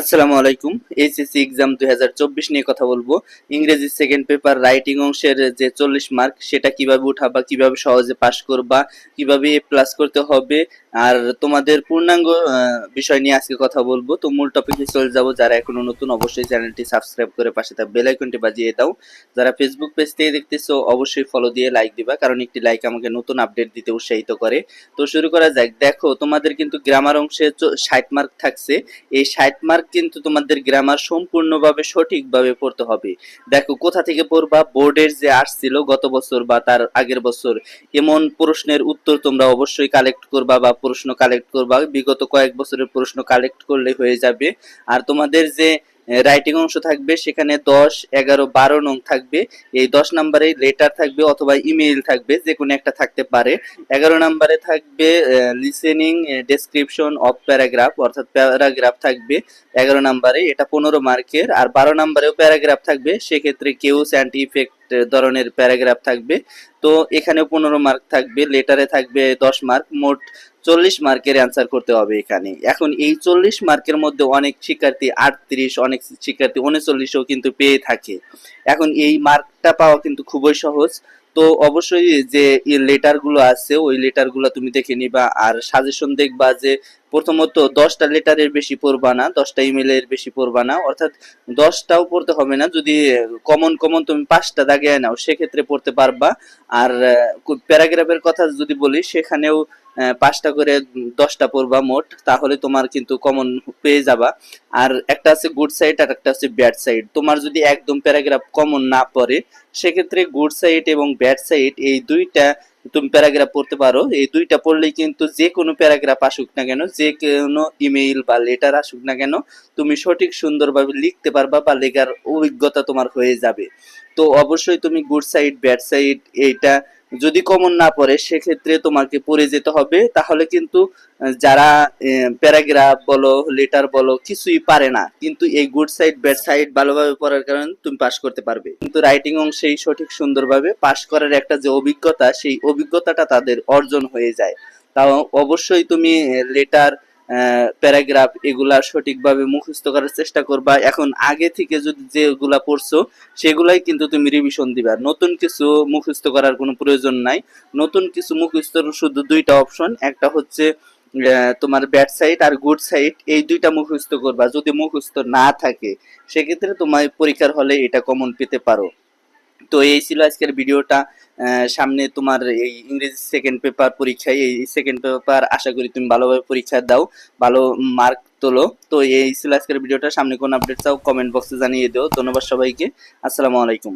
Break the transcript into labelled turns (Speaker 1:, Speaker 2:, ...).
Speaker 1: আসসালামু আলাইকুম। HSC exam দু হাজার চব্বিশ নিয়ে কথা বলব। ইংরেজি সেকেন্ড পেপার রাইটিং অংশের যে চল্লিশ মার্ক সেটা কীভাবে উঠাবা, কীভাবে সহজে পাস করবা, কীভাবে প্লাস করতে হবে, আর তোমাদের পূর্ণাঙ্গ বিষয় নিয়ে আজকে কথা বলব। তো মূল টপিকে চলে যাব। যারা এখনও নতুন, অবশ্যই চ্যানেলটি সাবস্ক্রাইব করে পাশে থাকা বেল আইকনটি বাজিয়ে দাও। যারা ফেসবুক পেজ থেকে দেখতেছো, অবশ্যই ফলো দিয়ে লাইক দিবা, কারণ একটি লাইক আমাকে নতুন আপডেট দিতে উৎসাহিত করে। তো শুরু করা যাক। দেখো, তোমাদের কিন্তু গ্রামার অংশে ষাট মার্ক থাকছে। এই ষাট মার্ক কিন্তু তোমাদের গ্রামার সম্পূর্ণভাবে সঠিকভাবে পড়তে হবে। দেখো, কোথা থেকে পড়বা? বোর্ডের যে আসছিল গত বছর বা তার আগের বছর, এমন প্রশ্নের উত্তর তোমরা অবশ্যই কালেক্ট করবা বা প্রশ্ন কালেক্ট করবা। বিগত কয়েক বছরের প্রশ্ন কালেক্ট করলে হয়ে যাবে। আর তোমাদের যে রাইটিং অংশ থাকবে, সেখানে দশ, এগারো, বারো নং থাকবে। এই দশ নাম্বারে লেটার থাকবে অথবা ইমেইল থাকবে যে কোনো একটা থাকতে পারে। এগারো নাম্বারে থাকবে লিসেনিং ডেসক্রিপশন অফ প্যারাগ্রাফ অর্থাৎ প্যারাগ্রাফ থাকবে। এগারো নাম্বারে এটা পনেরো মার্কের আর বারো নাম্বারেও প্যারাগ্রাফ থাকবে। সেক্ষেত্রে কেউ অ্যান্ড ইফেক্ট ধরনের প্যারাগ্রাফ থাকবে। তো এখানেও পনেরো মার্ক থাকবে, লেটারে থাকবে দশ মার্ক, মোট চল্লিশ মার্কের অ্যান্সার করতে হবে এখানে। এখন এই চল্লিশ মার্কের মধ্যে অনেক শিক্ষার্থী, আটত্রিশ, অনেক শিক্ষার্থী উনচল্লিশও কিন্তু পেয়ে থাকে। এখন এই মার্কটা পাওয়া কিন্তু খুবই সহজ। তো অবশ্যই যে লেটারগুলো আছে, ওই লেটারগুলো তুমি দেখে নিবা, আর সাজেশন দেখবা যে প্রথমত দশটা লেটারের বেশি পড়বা না দশটা ইমেলের বেশি পড়বা না অর্থাৎ দশটাও পড়তে হবে না যদি কমন কমন তুমি পাঁচটা দাগে নাও, সেক্ষেত্রে পড়তে পারবা। আর প্যারাগ্রাফের কথা যদি বলি, সেখানেও পাঁচটা করে দশটা পড়বা মোট, তাহলে তোমার কিন্তু কমন পেয়ে যাবা। আর একটা আছে গুড সাইড আর একটা আছে ব্যাড সাইড তোমার যদি একদম প্যারাগ্রাফ কমন না পড়ে, সেক্ষেত্রে গুড সাইড এবং ব্যাড সাইড এই দুইটা তুমি প্যারাগ্রাফ পড়তে পারো। এই দুইটা পড়লেই কিন্তু যে কোনো প্যারাগ্রাফ আসুক না কেন, যে কোনো ইমেইল বা লেটার আসুক না কেন, তুমি সঠিক সুন্দরভাবে লিখতে পারবা বা লেখার অভিজ্ঞতা তোমার হয়ে যাবে। তো অবশ্যই তুমি গুড সাইড ব্যাড সাইড এইটা যদি কমন না পড়ে, সেক্ষেত্রে তোমাকে পড়ে যেতে হবে। তাহলে কিন্তু যারা প্যারাগ্রাফ বলো লেটার বলো, কিছুই পারে না। কিন্তু এই গুড সাইড ব্যাড সাইড ভালোভাবে পড়ার কারণে তুমি পাস করতে পারবে। কিন্তু রাইটিং অংশেই সঠিক সুন্দরভাবে পাস করার একটা যে অভিজ্ঞতা, সেই অভিজ্ঞতাটা তাদের অর্জন হয়ে যায়। তাও অবশ্যই তুমি লেটার প্যারাগ্রাফ এগুলা সঠিকভাবে মুখস্থ করার চেষ্টা করবা। এখন আগে থেকে যদি যেগুলা পড়ছো, সেগুলাই কিন্তু তুমি রিভিশন দিবা। নতুন কিছু মুখস্থ করার কোনো প্রয়োজন নাই। নতুন কিছু মুখস্থ শুধু দুইটা অপশন একটা হচ্ছে তোমার ব্যাড সাইড আর গুড সাইড এই দুইটা মুখস্থ করবা। যদি মুখস্থ না থাকে, সেক্ষেত্রে তোমার পরীক্ষার হলে এটা কমন পেতে পারো। তো এই ছিল আজকের ভিডিওটা। সামনে তোমার এই ইংরেজি সেকেন্ড পেপার পরীক্ষায়, এই সেকেন্ড পেপার আশা করি তুমি ভালোভাবে পরীক্ষা দাও, ভালো মার্ক তোলো। তো এই ছিল আজকের ভিডিওটা। সামনে কোন আপডেট চাও কমেন্ট বক্সে জানিয়ে দিও। ধন্যবাদ সবাইকে। আসসালামু আলাইকুম।